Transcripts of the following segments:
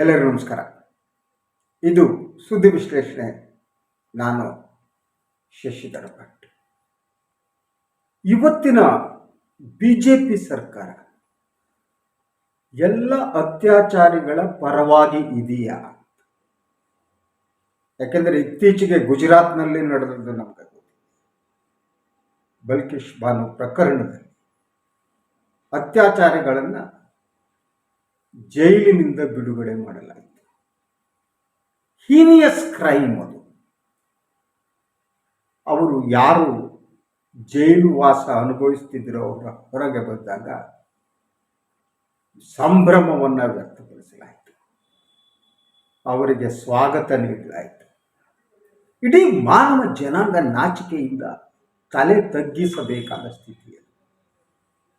ಎಲ್ಲರಿಗೂ ನಮಸ್ಕಾರ. ಇದು ಸುದ್ದಿ ವಿಶ್ಲೇಷಣೆ. ನಾನು ಶಶಿಧರ ಭಟ್. ಇವತ್ತಿನ ಬಿ ಜೆ ಪಿ ಸರ್ಕಾರ ಎಲ್ಲ ಅತ್ಯಾಚಾರಿಗಳ ಪರವಾಗಿ ಇದೆಯಾ? ಯಾಕೆಂದರೆ ಇತ್ತೀಚೆಗೆ ಗುಜರಾತ್ನಲ್ಲಿ ನಡೆದದ್ದು ನಮಗೆ ಬಲ್ಕಿಶ್ ಬಾನು ಪ್ರಕರಣದಲ್ಲಿ ಅತ್ಯಾಚಾರಿಗಳನ್ನು ಜೈಲಿನಿಂದ ಬಿಡುಗಡೆ ಮಾಡಲಾಯಿತು. ಹೀನಿಯಸ್ ಕ್ರೈಮ್ ಅದು. ಅವರು ಯಾರು ಜೈಲು ವಾಸ ಅನುಭವಿಸ್ತಿದ್ರೋ ಅವರ ಹೊರಗೆ ಬಂದಾಗ ಸಂಭ್ರಮವನ್ನು ವ್ಯಕ್ತಪಡಿಸಲಾಯಿತು. ಅವರಿಗೆ ಸ್ವಾಗತ ನೀಡಲಾಯಿತು. ಇಡೀ ಮಾನವ ಜನಾಂಗ ನಾಚಿಕೆಯಿಂದ ತಲೆ ತಗ್ಗಿಸಬೇಕಾದ ಸ್ಥಿತಿಯಲ್ಲಿ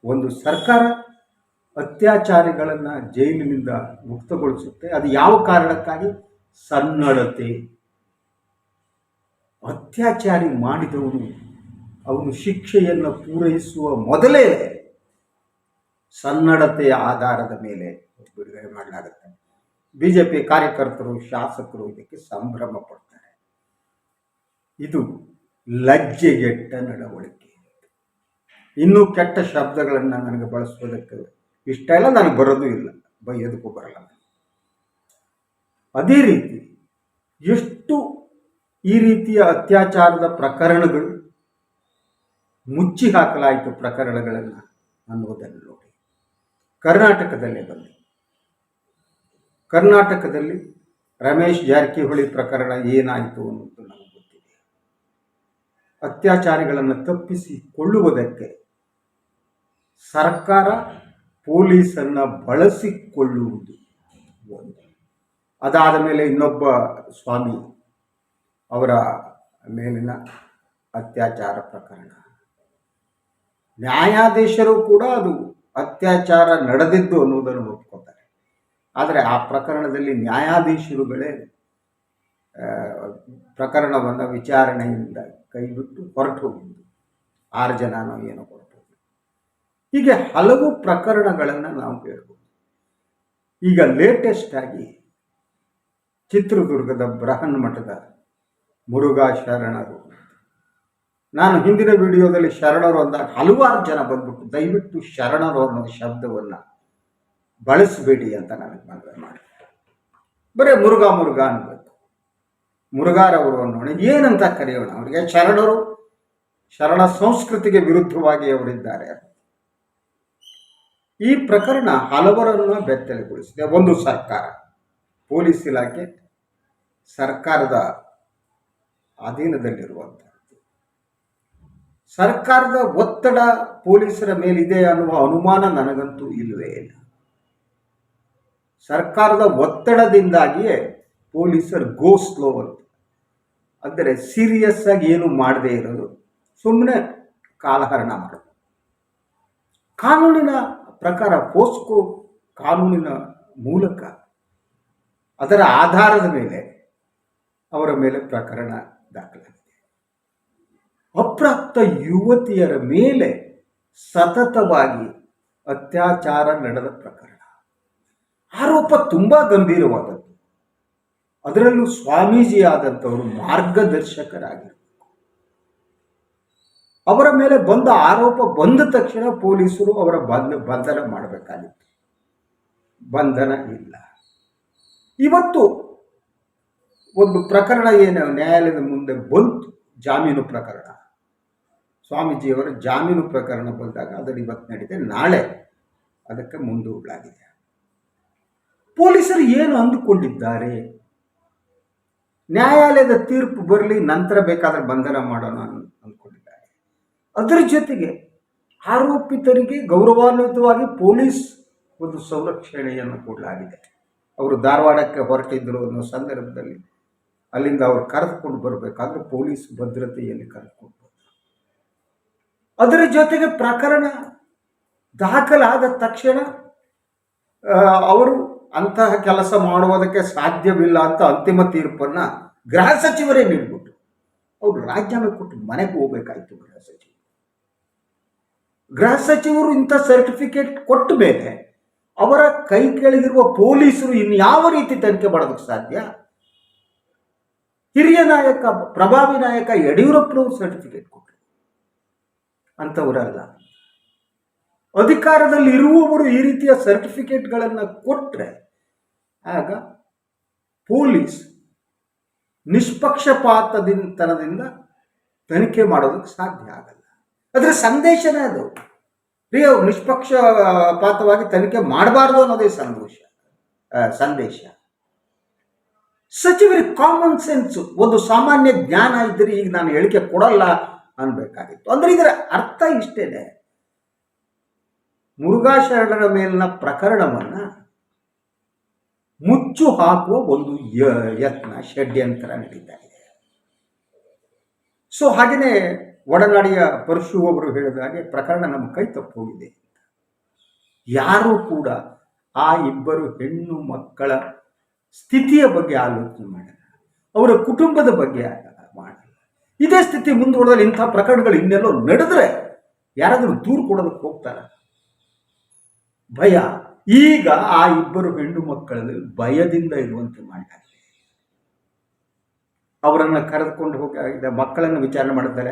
ಒಂದು ಸರ್ಕಾರ ಅತ್ಯಾಚಾರಿಗಳನ್ನು ಜೈಲಿನಿಂದ ಮುಕ್ತಗೊಳಿಸುತ್ತೆ. ಅದು ಯಾವ ಕಾರಣಕ್ಕಾಗಿ? ಸನ್ನಡತೆ. ಅತ್ಯಾಚಾರಿ ಮಾಡಿದವನು ಅವನು ಶಿಕ್ಷೆಯನ್ನು ಪೂರೈಸುವ ಮೊದಲೇ ಸನ್ನಡತೆಯ ಆಧಾರದ ಮೇಲೆ ಬಿಡುಗಡೆ ಮಾಡಲಾಗುತ್ತೆ. ಬಿ ಜೆ ಪಿ ಕಾರ್ಯಕರ್ತರು, ಶಾಸಕರು ಇದಕ್ಕೆ ಸಂಭ್ರಮ ಪಡ್ತಾರೆ. ಇದು ಲಜ್ಜೆಗೆಟ್ಟ ನಡವಳಿಕೆ. ಇನ್ನೂ ಕೆಟ್ಟ ಶಬ್ದಗಳನ್ನು ನನಗೆ ಬಳಸೋದಕ್ಕೆ ಇಷ್ಟ ಇಲ್ಲ, ನನಗೆ ಬರೋದು ಇಲ್ಲ. ಬೈಯೋದಕ್ಕೂ ಬರಲ್ಲ. ಅದೇ ರೀತಿ ಎಷ್ಟು ಈ ರೀತಿಯ ಅತ್ಯಾಚಾರದ ಪ್ರಕರಣಗಳು ಮುಚ್ಚಿ ಹಾಕಲಾಯಿತು ಪ್ರಕರಣಗಳನ್ನು ಅನ್ನೋದನ್ನು ನೋಡಿ. ಕರ್ನಾಟಕದಲ್ಲೇ ಬಂದು ಕರ್ನಾಟಕದಲ್ಲಿ ರಮೇಶ್ ಜಾರಕಿಹೊಳಿ ಪ್ರಕರಣ ಏನಾಯಿತು ಅನ್ನೋದು ನಮಗೆ ಗೊತ್ತಿದೆ. ಅತ್ಯಾಚಾರಿಗಳನ್ನು ತಪ್ಪಿಸಿಕೊಳ್ಳುವುದಕ್ಕೆ ಸರ್ಕಾರ ಪೊಲೀಸನ್ನು ಬಳಸಿಕೊಳ್ಳುವುದು ಒಂದು. ಅದಾದ ಮೇಲೆ ಇನ್ನೊಬ್ಬ ಸ್ವಾಮಿ ಅವರ ಮೇಲಿನ ಅತ್ಯಾಚಾರ ಪ್ರಕರಣ. ನ್ಯಾಯಾಧೀಶರು ಕೂಡ ಅದು ಅತ್ಯಾಚಾರ ನಡೆದಿದ್ದು ಅನ್ನುವುದನ್ನು ಒಪ್ಕೋತಾರೆ. ಆದರೆ ಆ ಪ್ರಕರಣದಲ್ಲಿ ನ್ಯಾಯಾಧೀಶರುಗಳೇ ಪ್ರಕರಣವನ್ನು ವಿಚಾರಣೆಯಿಂದ ಕೈಬಿಟ್ಟು ಹೊರಟು ಹೋಗಿದ್ದು. ಆರು ಜನ ನಾವು ಏನು ಹೋಗಿದ್ದು ಹೀಗೆ ಹಲವು ಪ್ರಕರಣಗಳನ್ನು ನಾವು ಹೇಳ್ಬೋದು. ಈಗ ಲೇಟೆಸ್ಟ್ ಆಗಿ ಚಿತ್ರದುರ್ಗದ ಬೃಹನ್ ಮಠದ ಮುರುಘಾ ಶರಣರು ನಾನು ಹಿಂದಿನ ವಿಡಿಯೋದಲ್ಲಿ ಶರಣರು ಅಂದಾಗ ಹಲವಾರು ಜನ ಬಂದ್ಬಿಟ್ಟು ದಯವಿಟ್ಟು ಶರಣರು ಅನ್ನೋ ಶಬ್ದವನ್ನು ಬಳಸಬೇಡಿ ಅಂತ ನನಗೆ ಮನವಿ ಮಾಡಿ ಬರೀ ಮುರುಘಾ ಮುರುಘಾ ಅನ್ಬೇಕು. ಮುರುಘಾರವರು ಅನ್ನೋಣ, ಏನಂತ ಕರೆಯೋಣ? ಅವರಿಗೆ ಶರಣರು, ಶರಣ ಸಂಸ್ಕೃತಿಗೆ ವಿರುದ್ಧವಾಗಿ ಅವರಿದ್ದಾರೆ ಈ ಪ್ರಕರಣ ಹಲವರನ್ನು ಬೆತ್ತಲೆಗೊಳಿಸಿದೆ. ಒಂದು ಸರ್ಕಾರ, ಪೊಲೀಸ್ ಇಲಾಖೆ, ಸರ್ಕಾರದ ಅಧೀನದಲ್ಲಿರುವಂಥದ್ದು ಸರ್ಕಾರದ ಒತ್ತಡ ಪೊಲೀಸರ ಮೇಲಿದೆ ಅನ್ನುವ ಅನುಮಾನ ನನಗಂತೂ ಇಲ್ಲವೇ ಇಲ್ಲ. ಸರ್ಕಾರದ ಒತ್ತಡದಿಂದಾಗಿಯೇ ಪೊಲೀಸರು ಗೋ ಸ್ಲೋ ಅಂತ. ಅಂದರೆ ಸೀರಿಯಸ್ ಆಗಿ ಏನು ಮಾಡದೇ ಇರೋದು ಸುಮ್ಮನೆ ಕಾಲಹರಣ ಮಾಡೋದು. ಕಾನೂನಿನ ಪ್ರಕಾರ ಪೋಸ್ಕೋ ಕಾನೂನಿನ ಮೂಲಕ ಅದರ ಆಧಾರದ ಮೇಲೆ ಅವರ ಮೇಲೆ ಪ್ರಕರಣ ದಾಖಲಾಗಿದೆ. ಅಪ್ರಾಪ್ತ ಯುವತಿಯರ ಮೇಲೆ ಸತತವಾಗಿ ಅತ್ಯಾಚಾರ ನಡೆದ ಪ್ರಕರಣ. ಆರೋಪ ತುಂಬ ಗಂಭೀರವಾದದ್ದು. ಅದರಲ್ಲೂ ಸ್ವಾಮೀಜಿ ಆದಂಥವರು ಮಾರ್ಗದರ್ಶಕರಾಗಿರಬೇಕು ಅವರ ಮೇಲೆ ಬಂದ ಆರೋಪ ಬಂದ ತಕ್ಷಣ ಪೊಲೀಸರು ಅವರ ಬಂಧ ಬಂಧನ ಮಾಡಬೇಕಾಗಿತ್ತು ಬಂಧನ ಇಲ್ಲ. ಇವತ್ತು ಒಂದು ಪ್ರಕರಣ ಏನು? ನ್ಯಾಯಾಲಯದ ಮುಂದೆ ಬಂತು ಜಾಮೀನು ಪ್ರಕರಣ. ಸ್ವಾಮೀಜಿಯವರ ಜಾಮೀನು ಪ್ರಕರಣ ಬಂದಾಗ ಅದನ್ನು ಇವತ್ತು ನಡೀತೆ ನಾಳೆ ಅದಕ್ಕೆ ಮುಂದೂಡಲಾಗಿದೆ. ಪೊಲೀಸರು ಏನು ಅಂದುಕೊಂಡಿದ್ದಾರೆ? ನ್ಯಾಯಾಲಯದ ತೀರ್ಪು ಬರಲಿ, ನಂತರ ಬೇಕಾದರೆ ಬಂಧನ ಮಾಡೋಣ ಅದರ ಜೊತೆಗೆ ಆರೋಪಿತರಿಗೆ ಗೌರವಾನ್ವಿತವಾಗಿ ಪೊಲೀಸ್ ಒಂದು ಸಂರಕ್ಷಣೆಯನ್ನು ಕೊಡಲಾಗಿದೆ. ಅವರು ಧಾರವಾಡಕ್ಕೆ ಹೊರಟಿದ್ದರು ಅನ್ನೋ ಸಂದರ್ಭದಲ್ಲಿ ಅಲ್ಲಿಂದ ಅವರು ಕರೆದುಕೊಂಡು ಬರಬೇಕಾದ್ರೆ ಪೊಲೀಸ್ ಭದ್ರತೆಯಲ್ಲಿ ಕರೆದುಕೊಂಡು ಅದರ ಜೊತೆಗೆ ಪ್ರಕರಣ ದಾಖಲಾದ ತಕ್ಷಣ ಅವರು ಅಂತಹ ಕೆಲಸ ಮಾಡುವುದಕ್ಕೆ ಸಾಧ್ಯವಿಲ್ಲ ಅಂತ ಅಂತಿಮ ತೀರ್ಪನ್ನು ಗೃಹ ಸಚಿವರೇ ನೀಡಿಬಿಟ್ಟು ಅವರು ರಾಜೀನಾಮೆ ಕೊಟ್ಟು ಮನೆಗೆ ಹೋಗ್ಬೇಕಾಯ್ತು ಗೃಹ ಸಚಿವರು ಗೃಹ ಸಚಿವರು ಇಂಥ ಸರ್ಟಿಫಿಕೇಟ್ ಕೊಟ್ಟ ಮೇಲೆ ಅವರ ಕೈ ಕೆಳಗಿರುವ ಪೊಲೀಸರು ಇನ್ಯಾವ ರೀತಿ ತನಿಖೆ ಮಾಡೋದಕ್ಕೆ ಸಾಧ್ಯ? ಹಿರಿಯ ನಾಯಕ, ಪ್ರಭಾವಿ ನಾಯಕ ಯಡಿಯೂರಪ್ಪನವರು ಸರ್ಟಿಫಿಕೇಟ್ ಕೊಟ್ಟರು ಅಂಥವರಲ್ಲ. ಅಧಿಕಾರದಲ್ಲಿ ಇರುವವರು ಈ ರೀತಿಯ ಸರ್ಟಿಫಿಕೇಟ್ಗಳನ್ನು ಕೊಟ್ಟರೆ ಆಗ ಪೊಲೀಸ್ ನಿಷ್ಪಕ್ಷಪಾತದಿಂತನದಿಂದ ತನಿಖೆ ಮಾಡೋದಕ್ಕೆ ಸಾಧ್ಯ ಆಗಲ್ಲ. ಅದರ ಸಂದೇಶನೇ ಅದು. ಪ್ರಿಯ ನಿಷ್ಪಕ್ಷಪಾತವಾಗಿ ತನಿಖೆ ಮಾಡಬಾರ್ದು ಅನ್ನೋದೇ ಸಂದೇಶ ಸಂದೇಶ. ಸಚ್ ವೆರಿ ಕಾಮನ್ ಸೆನ್ಸ್ ಒಂದು ಸಾಮಾನ್ಯ ಜ್ಞಾನ ಇದ್ದರೆ ಈಗ ನಾನು ಹೇಳಿಕೆ ಕೊಡಲ್ಲ ಅನ್ಬೇಕಾಗಿತ್ತು ಅಂದ್ರೆ ಇದರ ಅರ್ಥ ಇಷ್ಟೇನೆ. ಮುರುಘಾ ಶರಣರ ಮೇಲಿನ ಪ್ರಕರಣವನ್ನ ಮುಚ್ಚು ಹಾಕುವ ಒಂದು ಯತ್ನ, ಷಡ್ಯಂತರ ನಡೀತಾ ಇದೆ. ಸೊ ಹಾಗೆಯೇ ಒಡನಾಡಿಯ ಪರಶು ಅವರು ಹೇಳಿದ ಹಾಗೆ ಪ್ರಕರಣ ನಮ್ಮ ಕೈ ತಪ್ಪು ಹೋಗಿದೆ ಯಾರೂ ಕೂಡ ಆ ಇಬ್ಬರು ಹೆಣ್ಣು ಮಕ್ಕಳ ಸ್ಥಿತಿಯ ಬಗ್ಗೆ ಆಲೋಚನೆ ಮಾಡಲ್ಲ. ಅವರ ಕುಟುಂಬದ ಬಗ್ಗೆ ಮಾಡಲ್ಲ. ಇದೇ ಸ್ಥಿತಿ ಮುಂದುವರೆದಲ್ಲಿ ಇಂಥ ಪ್ರಕರಣಗಳು ಇನ್ನೆಲ್ಲೋ ನಡೆದ್ರೆ ಯಾರಾದರೂ ದೂರು ಕೊಡೋದಕ್ಕೆ ಹೋಗ್ತಾರ? ಭಯ. ಈಗ ಆ ಇಬ್ಬರು ಹೆಣ್ಣು ಮಕ್ಕಳಲ್ಲಿ ಭಯದಿಂದ ಇರುವಂತೆ ಮಾಡಿದ್ದಾರೆ. ಅವರನ್ನು ಕರೆದುಕೊಂಡು ಹೋಗಿ ಮಕ್ಕಳನ್ನು ವಿಚಾರಣೆ ಮಾಡ್ತಾರೆ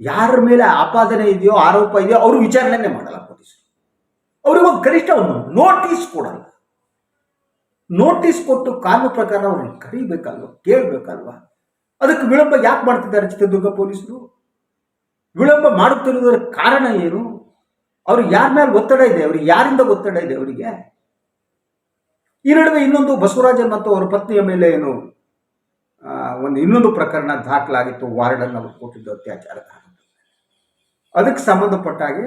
ಯಾರ ಮೇಲೆ ಆಪಾದನೆ ಇದೆಯೋ, ಆರೋಪ ಇದೆಯೋ, ಅವರು ವಿಚಾರಣೆನೇ ಮಾಡಲ್ಲ ಪೊಲೀಸರು ಅವ್ರಿಗೆ ಒಂದು ಕನಿಷ್ಠ ಒಂದು ನೋಟಿಸ್ ಕೊಡಲ್ಲ. ನೋಟಿಸ್ ಕೊಟ್ಟು ಕಾನೂನು ಪ್ರಕಾರ ಅವ್ರನ್ನ ಕರಿಬೇಕಲ್ವ, ಕೇಳಬೇಕಲ್ವ? ಅದಕ್ಕೆ ವಿಳಂಬ ಯಾಕೆ ಮಾಡ್ತಿದ್ದಾರೆ ಚಿತ್ರದುರ್ಗ ಪೊಲೀಸರು? ವಿಳಂಬ ಮಾಡುತ್ತಿರುವುದರ ಕಾರಣ ಏನು? ಅವ್ರು ಯಾರ ಮೇಲೆ ಒತ್ತಡ ಇದೆ? ಅವ್ರಿಗೆ ಯಾರಿಂದ ಒತ್ತಡ ಇದೆ ಅವರಿಗೆ? ಈ ನಡುವೆ ಇನ್ನೊಂದು ಬಸವರಾಜನ್ ಮತ್ತು ಅವರ ಪತ್ನಿಯ ಮೇಲೆ ಏನು ಒಂದು ಇನ್ನೊಂದು ಪ್ರಕರಣ ದಾಖಲಾಗಿತ್ತು. ವಾರ್ಡನ್ ಅವರು ಕೊಟ್ಟಿದ್ದು ಅತ್ಯಾಚಾರ. ಅದಕ್ಕೆ ಸಂಬಂಧಪಟ್ಟ ಹಾಗೆ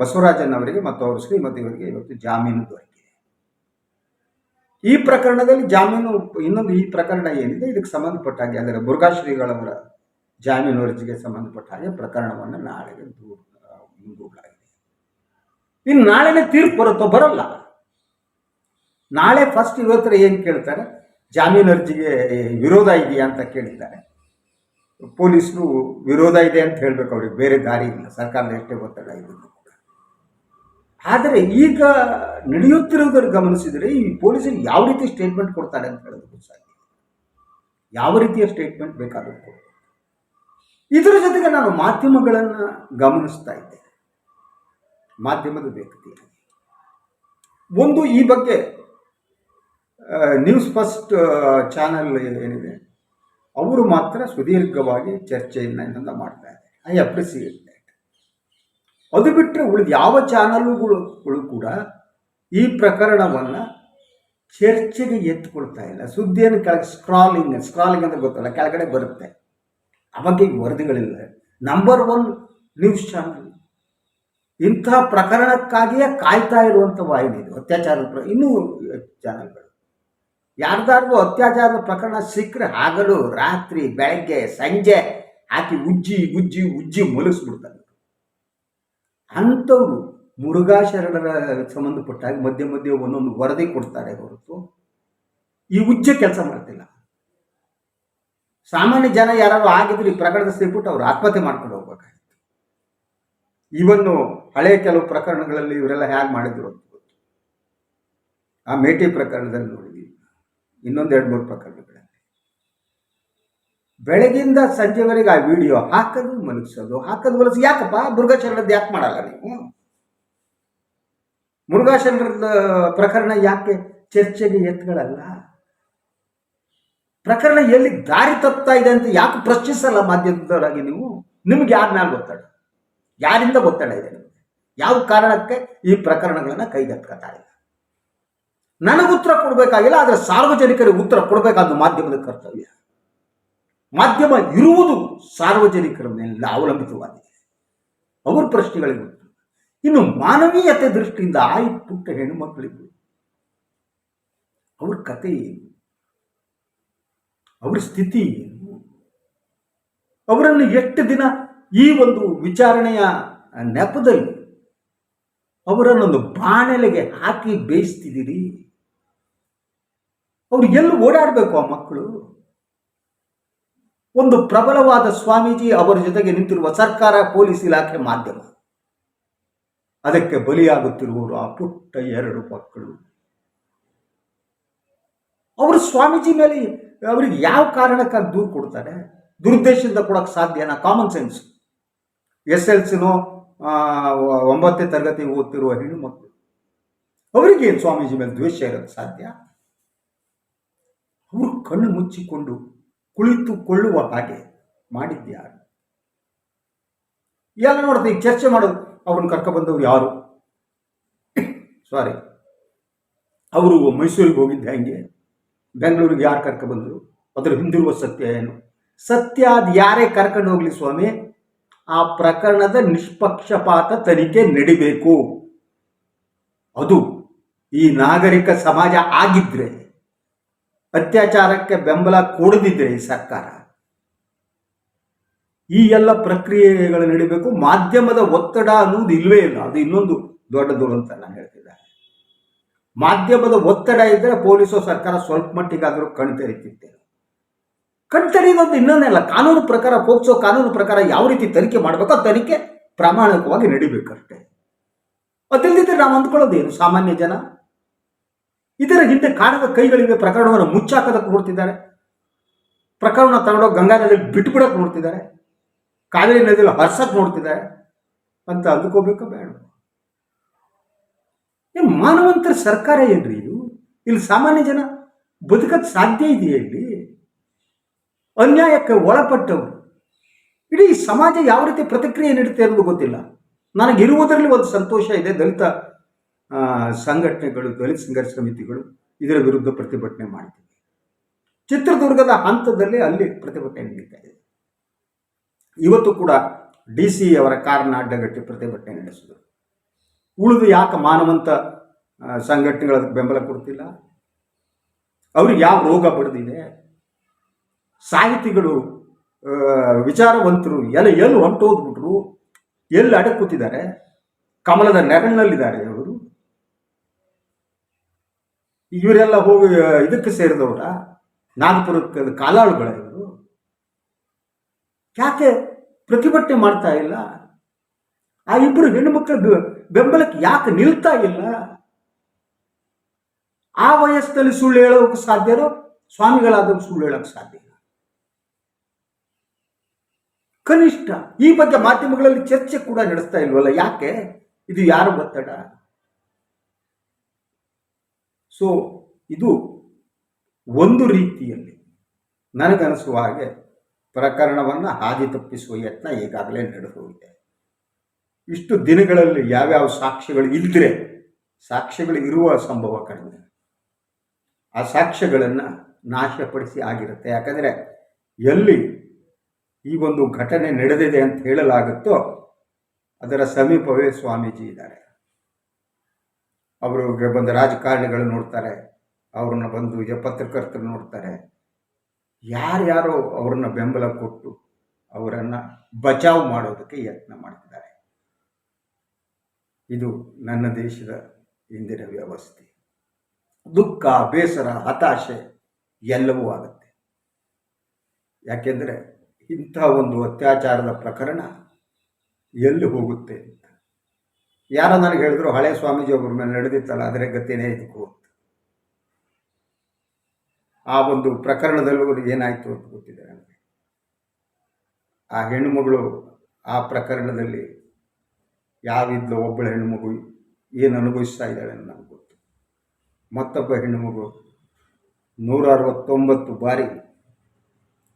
ಬಸವರಾಜನ್ ಅವರಿಗೆ ಮತ್ತು ಅವರ ಶ್ರೀಮತಿಯವರಿಗೆ ಇವತ್ತು ಜಾಮೀನು ದೊರಕಿದೆ. ಈ ಪ್ರಕರಣದಲ್ಲಿ ಜಾಮೀನು, ಇನ್ನೊಂದು ಈ ಪ್ರಕರಣ ಏನಿದೆ, ಇದಕ್ಕೆ ಸಂಬಂಧಪಟ್ಟ ಹಾಗೆ ಅಂದರೆ ಮುರುಘಾ ಶ್ರೀಗಳವರ ಜಾಮೀನು ಅರ್ಜಿಗೆ ಸಂಬಂಧಪಟ್ಟ ಹಾಗೆ ಪ್ರಕರಣವನ್ನು ನಾಳೆಗೆ ದೂರ ಮುಂದೂಡಲಾಗಿದೆ. ಇನ್ನು ನಾಳೆನೇ ತೀರ್ಪು ಬರುತ್ತೋ ಬರಲ್ಲ. ನಾಳೆ ಫಸ್ಟ್ ಇವತ್ತರ ಏನು ಕೇಳ್ತಾರೆ? ಜಾಮೀನು ಅರ್ಜಿಗೆ ವಿರೋಧ ಇದೆಯಾ ಅಂತ ಕೇಳಿದ್ದಾರೆ. ಪೊಲೀಸರು ವಿರೋಧ ಇದೆ ಅಂತ ಹೇಳಬೇಕು ಅವ್ರಿಗೆ. ಬೇರೆ ದಾರಿ ಇಲ್ಲ. ಸರ್ಕಾರದ ಎಷ್ಟೇ ಒತ್ತಡ ಇದ್ರು ಆದರೆ ಈಗ ನಡೆಯುತ್ತಿರುವುದನ್ನು ಗಮನಿಸಿದರೆ ಈ ಪೊಲೀಸರು ಯಾವ ರೀತಿ ಸ್ಟೇಟ್ಮೆಂಟ್ ಕೊಡ್ತಾರೆ ಅಂತ ಹೇಳೋದಕ್ಕೂ ಸಾಧ್ಯ ಯಾವ ರೀತಿಯ ಸ್ಟೇಟ್ಮೆಂಟ್ ಬೇಕಾದರೂ ಇದರ ಜೊತೆಗೆ ನಾನು ಮಾಧ್ಯಮಗಳನ್ನು ಗಮನಿಸ್ತಾ ಇದ್ದೆ. ಮಾಧ್ಯಮದ ವ್ಯಕ್ತಿ ಒಂದು ಈ ಬಗ್ಗೆ ನ್ಯೂಸ್ ಫಸ್ಟ್ ಚಾನಲ್ ಏನಿದೆ? ಅವರು ಮಾತ್ರ ಸುದೀರ್ಘವಾಗಿ ಚರ್ಚೆಯನ್ನು ಇನ್ನೊಂದ ಮಾಡ್ತಾ ಇದ್ದಾರೆ. ಐ ಅಪ್ರಿಸಿಯೇಟ್ ದಟ್ ಅದು ಬಿಟ್ಟರೆ ಉಳಿದ ಯಾವ ಚಾನಲ್ಗಳು ಕೂಡ ಈ ಪ್ರಕರಣವನ್ನು ಚರ್ಚೆಗೆ ಎತ್ಕೊಳ್ತಾ ಇಲ್ಲ. ಸುದ್ದಿಯನ್ನು ಕೆಳಗೆ ಸ್ಕ್ರಾಲಿಂಗ್ ಸ್ಕ್ರಾಲಿಂಗ್ ಅಂತ ಗೊತ್ತಲ್ಲ, ಕೆಳಗಡೆ ಬರುತ್ತೆ. ಅವಾಗ ಈಗ ವರದಿಗಳಿಲ್ಲ. ನಂಬರ್ ಒನ್ ನ್ಯೂಸ್ ಚಾನಲ್ ಇಂಥ ಪ್ರಕರಣಕ್ಕಾಗಿಯೇ ಕಾಯ್ತಾ ಇರುವಂಥ ವಾಹಿನಿ ಇದು ಅತ್ಯಾಚಾರ, ಇನ್ನೂ ಚಾನಲ್ಗಳು ಯಾರ್ದಾದ್ರೂ ಅತ್ಯಾಚಾರದ ಪ್ರಕರಣ ಸಿಕ್ಕರೆ ಹಗಲು, ರಾತ್ರಿ, ಬೆಳಗ್ಗೆ, ಸಂಜೆ ಹಾಕಿ ಉಜ್ಜಿ ಉಜ್ಜಿ ಉಜ್ಜಿ ಮುಲಗಿಸ್ಬಿಡ್ತಾರೆ ಅಂಥವ್ರು ಮುರುಘಾ ಶರಣರ ಸಂಬಂಧಪಟ್ಟಾಗ ಮಧ್ಯ ಮಧ್ಯೆ ಒಂದೊಂದು ವರದಿ ಕೊಡ್ತಾರೆ ಹೊರತು ಈ ಉಜ್ಜೆ ಕೆಲಸ ಮಾಡ್ತಿಲ್ಲ. ಸಾಮಾನ್ಯ ಜನ ಯಾರು ಆಗಿದ್ರೆ ಈ ಪ್ರಕರಣದ ಸಿಕ್ಬಿಟ್ಟು ಅವ್ರು ಆತ್ಮಹತ್ಯೆ ಮಾಡ್ಕೊಂಡು ಹೋಗ್ಬೇಕಾಗಿತ್ತು. ಇವನ್ನು ಹಳೆ ಕೆಲವು ಪ್ರಕರಣಗಳಲ್ಲಿ ಇವರೆಲ್ಲ ಹೇಗೆ ಮಾಡಿದ್ರು ಅಂತ ಗೊತ್ತು. ಆ ಮೇಟಿ ಪ್ರಕರಣದಲ್ಲಿ ನೋಡಿದ್ವಿ. ಇನ್ನೊಂದು ಎರಡು ಮೂರು ಪ್ರಕರಣಗಳಲ್ಲಿ ಬೆಳಗಿಂದ ಸಂಜೆವರೆಗೆ ಆ ವಿಡಿಯೋ ಹಾಕೋದು ಮಲಗಿಸೋದು ಹಾಕೋದು ಮಲಗಿಸಿ ಯಾಕಪ್ಪ? ಮುರುಘಾಶರಣದ್ದು ಯಾಕೆ ಮಾಡಲ್ಲ ನೀವು? ಮುರುಘಾಶರಣದ ಪ್ರಕರಣ ಯಾಕೆ ಚರ್ಚೆಗೆ ಎತ್ಗಳಲ್ಲ? ಪ್ರಕರಣ ಎಲ್ಲಿ ದಾರಿ ತಪ್ತಾ ಇದೆ ಅಂತ ಯಾಕೆ ಪ್ರಶ್ನಿಸಲ್ಲ ಮಾಧ್ಯಮದವರಾಗಿ ನೀವು? ನಿಮ್ಗೆ ಯಾರ ಮ್ಯಾಲ ಒತ್ತಡ? ಯಾರಿಂದ ಒತ್ತಡ ಇದೆ ನಿಮಗೆ? ಯಾವ ಕಾರಣಕ್ಕೆ ಈ ಪ್ರಕರಣಗಳನ್ನು ಕೈಗೆತ್ಕೊತಾ ಇಲ್ಲ ನನಗೆ ಉತ್ತರ ಕೊಡಬೇಕಾಗಿಲ್ಲ, ಆದರೆ ಸಾರ್ವಜನಿಕರಿಗೆ ಉತ್ತರ ಕೊಡಬೇಕಾದ ಮಾಧ್ಯಮದ ಕರ್ತವ್ಯ. ಮಾಧ್ಯಮ ಇರುವುದು ಸಾರ್ವಜನಿಕರ ಮೇಲೆ ಅವಲಂಬಿತವಾಗಿದೆ. ಅವ್ರ ಪ್ರಶ್ನೆಗಳಿಗೆ ಉತ್ತರ. ಇನ್ನು ಮಾನವೀಯತೆ ದೃಷ್ಟಿಯಿಂದ ಆಯ್ ಪುಟ್ಟ ಹೆಣ್ಣುಮಕ್ಕಳಿಗೂ ಅವ್ರ ಕತೆ ಏನು? ಅವ್ರ ಸ್ಥಿತಿ ಏನು? ಅವರನ್ನು ಎಷ್ಟು ದಿನ ಈ ಒಂದು ವಿಚಾರಣೆಯ ನೆಪದಲ್ಲಿ ಅವರನ್ನೊಂದು ಬಾಣಲೆಗೆ ಹಾಕಿ ಬೇಯಿಸ್ತಿದ್ದೀರಿ? ಅವ್ರು ಎಲ್ಲಿ ಓಡಾಡಬೇಕು ಆ ಮಕ್ಕಳು? ಒಂದು ಪ್ರಬಲವಾದ ಸ್ವಾಮೀಜಿ ಅವರ ಜೊತೆಗೆ ನಿಂತಿರುವ ಸರ್ಕಾರ, ಪೊಲೀಸ್ ಇಲಾಖೆ ಮಾಧ್ಯಮ. ಅದಕ್ಕೆ ಬಲಿಯಾಗುತ್ತಿರುವವರು ಆ ಪುಟ್ಟ ಎರಡು ಮಕ್ಕಳು. ಅವರು ಸ್ವಾಮೀಜಿ ಮೇಲೆ ಅವರಿಗೆ ಯಾವ ಕಾರಣಕ್ಕಾಗಿ ದೂರು ಕೊಡ್ತಾರೆ? ದುರುದ್ದೇಶದಿಂದ ಕೊಡೋಕ್ಕೆ ಸಾಧ್ಯನಾ? ಕಾಮನ್ ಸೆನ್ಸ್ ಎಸ್ ಎಲ್ ಸಿನೋ ಒಂಬತ್ತನೇ ತರಗತಿ ಓದ್ತಿರುವ ಹೆಣ್ಣು ಮಕ್ಕಳು. ಅವರಿಗೆ ಸ್ವಾಮೀಜಿ ಮೇಲೆ ದ್ವೇಷ ಇರೋಕ್ಕೆ ಸಾಧ್ಯ? ಕಣ್ಣು ಮುಚ್ಚಿಕೊಂಡು ಕುಳಿತುಕೊಳ್ಳುವ ಹಾಗೆ ಮಾಡಿದ್ಯಾರು. ಎಲ್ಲ ನೋಡುತ್ತೆ ಚರ್ಚೆ ಮಾಡೋದು ಅವ್ರನ್ನ ಕರ್ಕೊಬಂದವ್ರು ಯಾರು? ಸಾರಿ ಅವರು ಮೈಸೂರಿಗೆ ಹೋಗಿದ್ದ ಹೆಂಗೆ? ಬೆಂಗಳೂರಿಗೆ ಯಾರು ಕರ್ಕೊಬಂದರು ಅದರ ಹಿಂದಿರುವ ಸತ್ಯ ಏನು? ಸತ್ಯ ಅದು ಯಾರೇ ಕರ್ಕೊಂಡು ಹೋಗ್ಲಿ ಸ್ವಾಮಿ, ಆ ಪ್ರಕರಣದ ನಿಷ್ಪಕ್ಷಪಾತ ತನಿಖೆ ನಡಿಬೇಕು. ಅದು ಈ ನಾಗರಿಕ ಸಮಾಜ ಆಗಿದ್ರೆ ಅತ್ಯಾಚಾರಕ್ಕೆ ಬೆಂಬಲ ಕೊಡದಿದ್ರೆ ಈ ಸರ್ಕಾರ. ಈ ಎಲ್ಲ ಪ್ರಕ್ರಿಯೆಗಳು ನಡಿಬೇಕು. ಮಾಧ್ಯಮದ ಒತ್ತಡ ಅನ್ನೋದು ಇಲ್ವೇ ಇಲ್ಲ. ಅದು ಇನ್ನೊಂದು ದೊಡ್ಡ ದುರಂತ ನಾನು ಹೇಳ್ತಿದ್ದೆ. ಮಾಧ್ಯಮದ ಒತ್ತಡ ಇದ್ದರೆ ಪೊಲೀಸು ಸರ್ಕಾರ ಸ್ವಲ್ಪ ಮಟ್ಟಿಗಾದರೂ ಕಣ್ ತೆರೀತಿತ್ತೆ ಕಣ್ ತೆರೆಯೋದು ಇನ್ನೊಂದಲ್ಲ ಕಾನೂನು ಪ್ರಕಾರ, ಪೋಕ್ಸೋ ಕಾನೂನು ಪ್ರಕಾರ ಯಾವ ರೀತಿ ತನಿಖೆ ಮಾಡಬೇಕೋ ಆ ತನಿಖೆ ಪ್ರಾಮಾಣಿಕವಾಗಿ ನಡಿಬೇಕಷ್ಟೇ. ಅದಿಲ್ಲದಿದ್ದರೆ ನಾವು ಅಂದ್ಕೊಳ್ಳೋದೇನು? ಸಾಮಾನ್ಯ ಜನ? ಇದರ ಹಿಂದೆ ಕಾಣದ ಕೈಗಳಿವೆ ಪ್ರಕರಣವನ್ನು ಮುಚ್ಚಾಕೋದಕ್ಕೆ ನೋಡ್ತಿದ್ದಾರೆ ಪ್ರಕರಣ ತಗೊಂಡೋಗಿ ಗಂಗಾ ನದಿಯಲ್ಲಿ ಬಿಟ್ಬಿಡಕ್ಕೆ ನೋಡ್ತಿದ್ದಾರೆ ಕಾವೇರಿ ನದಿಯಲ್ಲಿ ಹರ್ಸಕ್ಕೆ ನೋಡ್ತಿದ್ದಾರೆ ಅಂತ ಅಂದ್ಕೋಬೇಕು ಬೇಡ. ಏನು ಮಾನವಂತರ ಸರ್ಕಾರ ಏನ್ರಿ ಇದು? ಇಲ್ಲಿ ಸಾಮಾನ್ಯ ಜನ ಬದುಕಕ್ಕೆ ಸಾಧ್ಯ ಇದೆಯಾ ಇಲ್ಲಿ? ಅನ್ಯಾಯಕ್ಕೆ ಒಳಪಟ್ಟವರು. ಇಡೀ ಸಮಾಜ ಯಾವ ರೀತಿ ಪ್ರತಿಕ್ರಿಯೆ ನೀಡುತ್ತೆ ಅನ್ನೋದು ಗೊತ್ತಿಲ್ಲ. ನನಗಿರುವುದರಲ್ಲಿ ಒಂದು ಸಂತೋಷ ಇದೆ ದಲಿತ ಸಂಘಟನೆಗಳು, ದಲಿತ ಸಂಘರ್ಷ ಸಮಿತಿಗಳು ಇದರ ವಿರುದ್ಧ ಪ್ರತಿಭಟನೆ ಮಾಡ್ತಿವೆ. ಚಿತ್ರದುರ್ಗದ ಹಂತದಲ್ಲಿ ಅಲ್ಲಿ ಪ್ರತಿಭಟನೆ ನಡೀತಾ ಇದೆ. ಇವತ್ತು ಕೂಡ ಡಿ ಸಿ ಅವರ ಕಾರನ್ನ ಅಡ್ಡಗಟ್ಟಿ ಪ್ರತಿಭಟನೆ ನಡೆಸಿದರು. ಉಳಿದು ಯಾಕೆ ಮಾನವಂತ ಸಂಘಟನೆಗಳು ಅದಕ್ಕೆ ಬೆಂಬಲ ಕೊಡ್ತಿಲ್ಲ? ಅವ್ರಿಗೆ ಯಾವ ರೋಗ ಬಡ್ದಿದೆ? ಸಾಹಿತಿಗಳು ವಿಚಾರವಂತರು ಎಲ್ಲ, ಎಲ್ಲಿ ಹೊಂಟೋದ್ಬಿಟ್ರು? ಎಲ್ಲಿ ಅಡೆ ಕೂತಿದ್ದಾರೆ? ಕಮಲದ ನೆರಳಿನಲ್ಲಿದ್ದಾರೆ ಅವರು ಇವರೆಲ್ಲ ಹೋಗಿ ಇದಕ್ಕೆ ಸೇರಿದವರ ನಾಗಪುರಕ್ಕೆ ಕಾಲಾಳುಗಳ ಇವರು. ಯಾಕೆ ಪ್ರತಿಭಟನೆ ಮಾಡ್ತಾ ಇಲ್ಲ? ಆ ಇಬ್ಬರು ಹೆಣ್ಣುಮಕ್ಕಳ ಬೆಂಬಲಕ್ಕೆ ಯಾಕೆ ನಿಲ್ತಾ ಇಲ್ಲ? ಆ ವಯಸ್ಸಲ್ಲಿ ಸುಳ್ಳು ಹೇಳೋಕೆ ಸಾಧ್ಯರೋ ಸ್ವಾಮಿಗಳಾದವರು ಸುಳ್ಳು ಹೇಳೋಕೆ ಸಾಧ್ಯ ಇಲ್ಲ. ಕನಿಷ್ಠ ಈ ಬಗ್ಗೆ ಮಾಧ್ಯಮಗಳಲ್ಲಿ ಚರ್ಚೆ ಕೂಡ ನಡೆಸ್ತಾ ಇಲ್ವಲ್ಲ? ಯಾಕೆ? ಇದು ಯಾರು ಒತ್ತಡ? ಸೊ ಇದು ಒಂದು ರೀತಿಯಲ್ಲಿ ನನಗನಿಸುವ ಹಾಗೆ ಪ್ರಕರಣವನ್ನು ಹಾದಿ ತಪ್ಪಿಸುವ ಯತ್ನ ಈಗಾಗಲೇ ನಡೆದು ಹೋಗಿದೆ ಇಷ್ಟು ದಿನಗಳಲ್ಲಿ ಯಾವ್ಯಾವ ಸಾಕ್ಷ್ಯಗಳು ಇಲ್ಲದ್ರೆ ಸಾಕ್ಷ್ಯಗಳು ಇರುವ ಸಂಭವ ಕಡಿಮೆ. ಆ ಸಾಕ್ಷ್ಯಗಳನ್ನು ನಾಶಪಡಿಸಿ ಆಗಿರುತ್ತೆ. ಯಾಕಂದರೆ ಎಲ್ಲಿ ಈ ಒಂದು ಘಟನೆ ನಡೆದಿದೆ ಅಂತ ಹೇಳಲಾಗುತ್ತೋ ಅದರ ಸಮೀಪವೇ ಸ್ವಾಮೀಜಿ ಇದ್ದಾರೆ. ಅವರಿಗೆ ಬಂದ ರಾಜಕಾರಣಿಗಳು ನೋಡ್ತಾರೆ, ಅವ್ರನ್ನ ಬಂದು ಪತ್ರಕರ್ತರು ನೋಡ್ತಾರೆ. ಯಾರ್ಯಾರೋ ಅವ್ರನ್ನ ಬೆಂಬಲ ಕೊಟ್ಟು ಅವರನ್ನು ಬಚಾವ್ ಮಾಡೋದಕ್ಕೆ ಯತ್ನ ಮಾಡ್ತಿದ್ದಾರೆ. ಇದು ನನ್ನ ದೇಶದ ಇಂದಿನ ವ್ಯವಸ್ಥೆ. ದುಃಖ, ಬೇಸರ, ಹತಾಶೆ ಎಲ್ಲವೂ ಆಗುತ್ತೆ. ಯಾಕೆಂದರೆ ಇಂಥ ಒಂದು ಅತ್ಯಾಚಾರದ ಪ್ರಕರಣ ಎಲ್ಲಿ ಹೋಗುತ್ತೆ? ಯಾರೋ ನನಗೆ ಹೇಳಿದ್ರು, ಹಳೆ ಸ್ವಾಮೀಜಿ ಒಬ್ಬರ ಮೇಲೆ ನಡೆದಿತ್ತಲ್ಲ ಅದರ ಗತಿನೇ ಅಂತ ಆ ಒಂದು ಪ್ರಕರಣದಲ್ಲೂ ಏನಾಯಿತು ಅಂತ ಗೊತ್ತಿದೆ ನನಗೆ. ಆ ಹೆಣ್ಣುಮಗಳು ಆ ಪ್ರಕರಣದಲ್ಲಿ ಯಾವಿದ್ಲು ಒಬ್ಬಳ ಹೆಣ್ಣುಮಗು ಏನು ಅನುಭವಿಸ್ತಾ ಇದ್ದಾಳೆ ಅಂತ ನನಗೆ ಗೊತ್ತು. ಮತ್ತೊಬ್ಬ ಹೆಣ್ಣುಮಗು ನೂರ ಅರವತ್ತೊಂಬತ್ತು ಬಾರಿ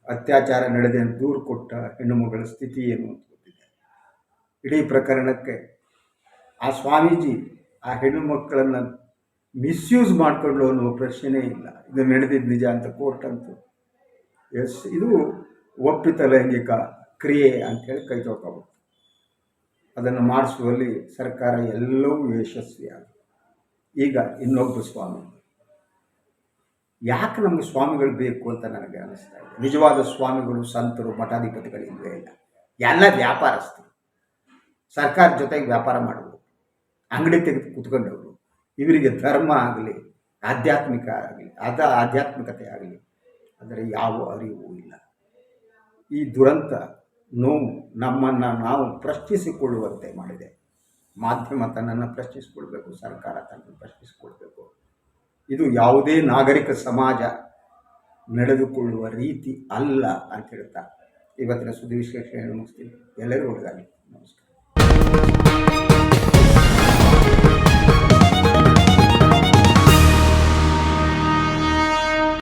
ಅತ್ಯಾಚಾರ ನಡೆದೆ ಅಂತ ದೂರು ಕೊಟ್ಟ ಹೆಣ್ಣುಮಗಳ ಸ್ಥಿತಿ ಏನು ಅಂತ ಗೊತ್ತಿದೆ. ಇಡೀ ಪ್ರಕರಣಕ್ಕೆ ಆ ಸ್ವಾಮೀಜಿ ಆ ಹೆಣ್ಣು ಮಕ್ಕಳನ್ನು ಮಿಸ್ಯೂಸ್ ಮಾಡಿಕೊಂಡು ಅನ್ನುವ ಪ್ರಶ್ನೆನೇ ಇಲ್ಲ. ಇದು ನಡೆದಿದ್ದು ನಿಜ ಅಂತ ಕೋರ್ಟ್ ಅಂತ. ಎಸ್, ಇದು ಒಪ್ಪಿತ ಲೈಂಗಿಕ ಕ್ರಿಯೆ ಅಂತೇಳಿ ಕೈ ತೊಳ್ಕೊಬೇಕು. ಅದನ್ನು ಮಾಡಿಸುವಲ್ಲಿ ಸರ್ಕಾರ ಎಲ್ಲವೂ ಯಶಸ್ವಿಯಾಗಿದೆ ಈಗ ಇನ್ನೊಬ್ಬ ಸ್ವಾಮಿ. ಯಾಕೆ ನಮಗೆ ಸ್ವಾಮಿಗಳು ಬೇಕು ಅಂತ ನನಗೆ ಅನಿಸ್ತಾ ಇದೆ? ನಿಜವಾದ ಸ್ವಾಮಿಗಳು, ಸಂತರು, ಮಠಾಧಿಪತಿಗಳು ಇಲ್ಲ. ಎಲ್ಲ ವ್ಯಾಪಾರಸ್ಥರು. ಸರ್ಕಾರ ಜೊತೆಗೆ ವ್ಯಾಪಾರ ಮಾಡುವುದು. ಅಂಗಡಿ ತೆಗೆದು ಕುತ್ಕೊಂಡವರು. ಇವರಿಗೆ ಧರ್ಮ ಆಗಲಿ, ಆಧ್ಯಾತ್ಮಿಕ ಆಗಲಿ, ಅದ ಆಧ್ಯಾತ್ಮಿಕತೆ ಆಗಲಿ, ಅಂದರೆ ಯಾವ ಅರಿವು ಇಲ್ಲ. ಈ ದುರಂತ ನೋವು ನಮ್ಮನ್ನು ನಾವು ಪ್ರಶ್ನಿಸಿಕೊಳ್ಳುವಂತೆ ಮಾಡಿದೆ. ಮಾಧ್ಯಮ ತನ್ನನ್ನು ಪ್ರಶ್ನಿಸಿಕೊಳ್ಬೇಕು, ಸರ್ಕಾರ ತನ್ನನ್ನು ಪ್ರಶ್ನಿಸಿಕೊಳ್ಬೇಕು. ಇದು ಯಾವುದೇ ನಾಗರಿಕ ಸಮಾಜ ನಡೆದುಕೊಳ್ಳುವ ರೀತಿ ಅಲ್ಲ ಅಂತ ಹೇಳ್ತಾ ಇವತ್ತಿನ ಸುದ್ದಿ ವಿಶ್ಲೇಷಣೆ ಮುಗಿಸ್ತೀನಿ. ಎಲ್ಲರಿಗೂ ಒಳ್ಳೆಯದಾಗಲಿ ನಮಸ್ಕಾರ.